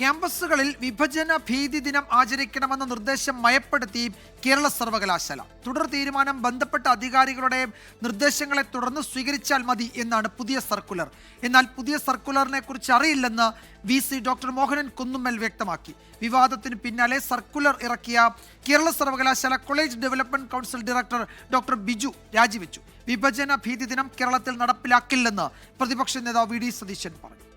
ക്യാമ്പസുകളിൽ വിഭജന ഭീതി ദിനം ആചരിക്കണമെന്ന നിർദ്ദേശം മയപ്പെടുത്തി കേരള സർവകലാശാല. തുടർ തീരുമാനം ബന്ധപ്പെട്ട അധികാരികളുടെ നിർദ്ദേശങ്ങളെ തുടർന്ന് സ്വീകരിച്ചാൽ മതി എന്നാണ് പുതിയ സർക്കുലർ. എന്നാൽ പുതിയ സർക്കുലറിനെ കുറിച്ച് അറിയില്ലെന്ന് V C doctor Mohanan Kunnummal വ്യക്തമാക്കി. വിവാദത്തിന് പിന്നാലെ സർക്കുലർ ഇറക്കിയ കേരള സർവകലാശാല college development council director doctor Biju രാജിവെച്ചു. വിഭജന ഭീതി ദിനം കേരളത്തിൽ നടപ്പിലാക്കില്ലെന്ന് പ്രതിപക്ഷ നേതാവ് വി ഡി സതീശൻ പറഞ്ഞു.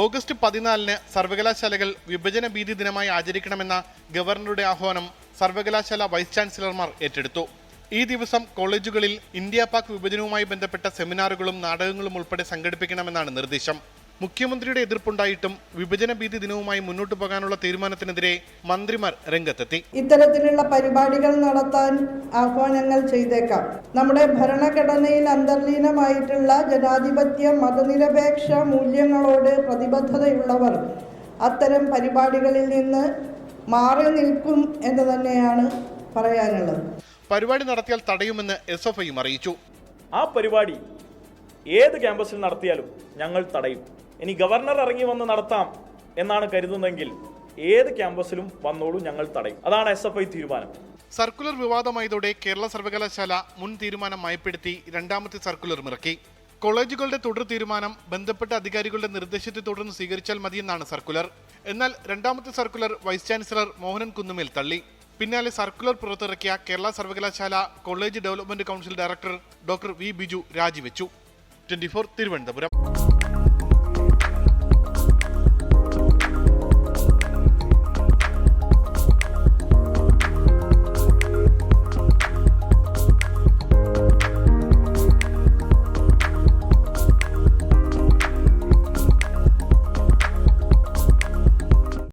ഓഗസ്റ്റ് പതിനാലിന് സർവകലാശാലകൾ വിഭജന ഭീതി ദിനമായി ആചരിക്കണമെന്ന ഗവർണറുടെ ആഹ്വാനം സർവകലാശാല വൈസ് ചാൻസലർമാർ ഏറ്റെടുത്തു. ഈ ദിവസം കോളേജുകളിൽ ഇന്ത്യ പാക് വിഭജനവുമായി ബന്ധപ്പെട്ട സെമിനാറുകളും നാടകങ്ങളും ഉൾപ്പെടെ സംഘടിപ്പിക്കണമെന്നാണ് നിർദ്ദേശം. മുഖ്യമന്ത്രിയുടെ എതിർപ്പുണ്ടായിട്ടും വിഭജന ഭീതി ദിനവുമായി മുന്നോട്ടു പോകാനുള്ള തീരുമാനത്തിനെതിരെ മന്ത്രിമാർ രംഗത്തെത്തി. ഇത്തരത്തിലുള്ള പരിപാടികൾ നടത്താൻ ആഹ്വാനങ്ങൾ ചെയ്തേക്കാം. നമ്മുടെ ഭരണഘടനയിൽ അന്തർലീനമായിട്ടുള്ള ജനാധിപത്യ മതനിരപേക്ഷ മൂല്യങ്ങളോട് പ്രതിബദ്ധതയുള്ളവർ അത്തരം പരിപാടികളിൽ നിന്ന് മാറി നിൽക്കും എന്ന് തന്നെയാണ് പറയാനുള്ളത്. പരിപാടി നടത്തിയാൽ തടയുമെന്ന് എസ് എഫ് ഐയും അറിയിച്ചു. ആ പരിപാടി ഏത് ക്യാമ്പസിൽ നടത്തിയാലും ഞങ്ങൾ തടയും. ഇനി ഗവർണർ ഇറങ്ങി വന്ന് നടത്താം എന്നാണ് കരുതുന്നതെങ്കിൽ ഏത് ക്യാമ്പസിലും വന്നോളൂ ഞങ്ങൾ തടയും. അതാണ് എസ് എഫ് ഐ തീരുമാനം. സർക്കുലർ വിവാദമായതോടെ കേരള സർവകലാശാല മുൻ തീരുമാനം മയപ്പെടുത്തി രണ്ടാമത്തെ സർക്കുലർ ഇറക്കി കോളേജുകളുടെ തുടർ തീരുമാനം ബന്ധപ്പെട്ട അധികാരികളുടെ നിർദ്ദേശത്തെ തുടർന്ന് സ്വീകരിച്ചാൽ മതിയെന്നാണ് സർക്കുലർ. എന്നാൽ രണ്ടാമത്തെ circular vice chancellor Mohanan Kunnumel തള്ളി. പിന്നാലെ സർക്കുലർ പുറത്തിറക്കിയ കേരള സർവകലാശാല college development council director doctor V Biju രാജിവെച്ചു. Twenty four Thiruvananthapuram.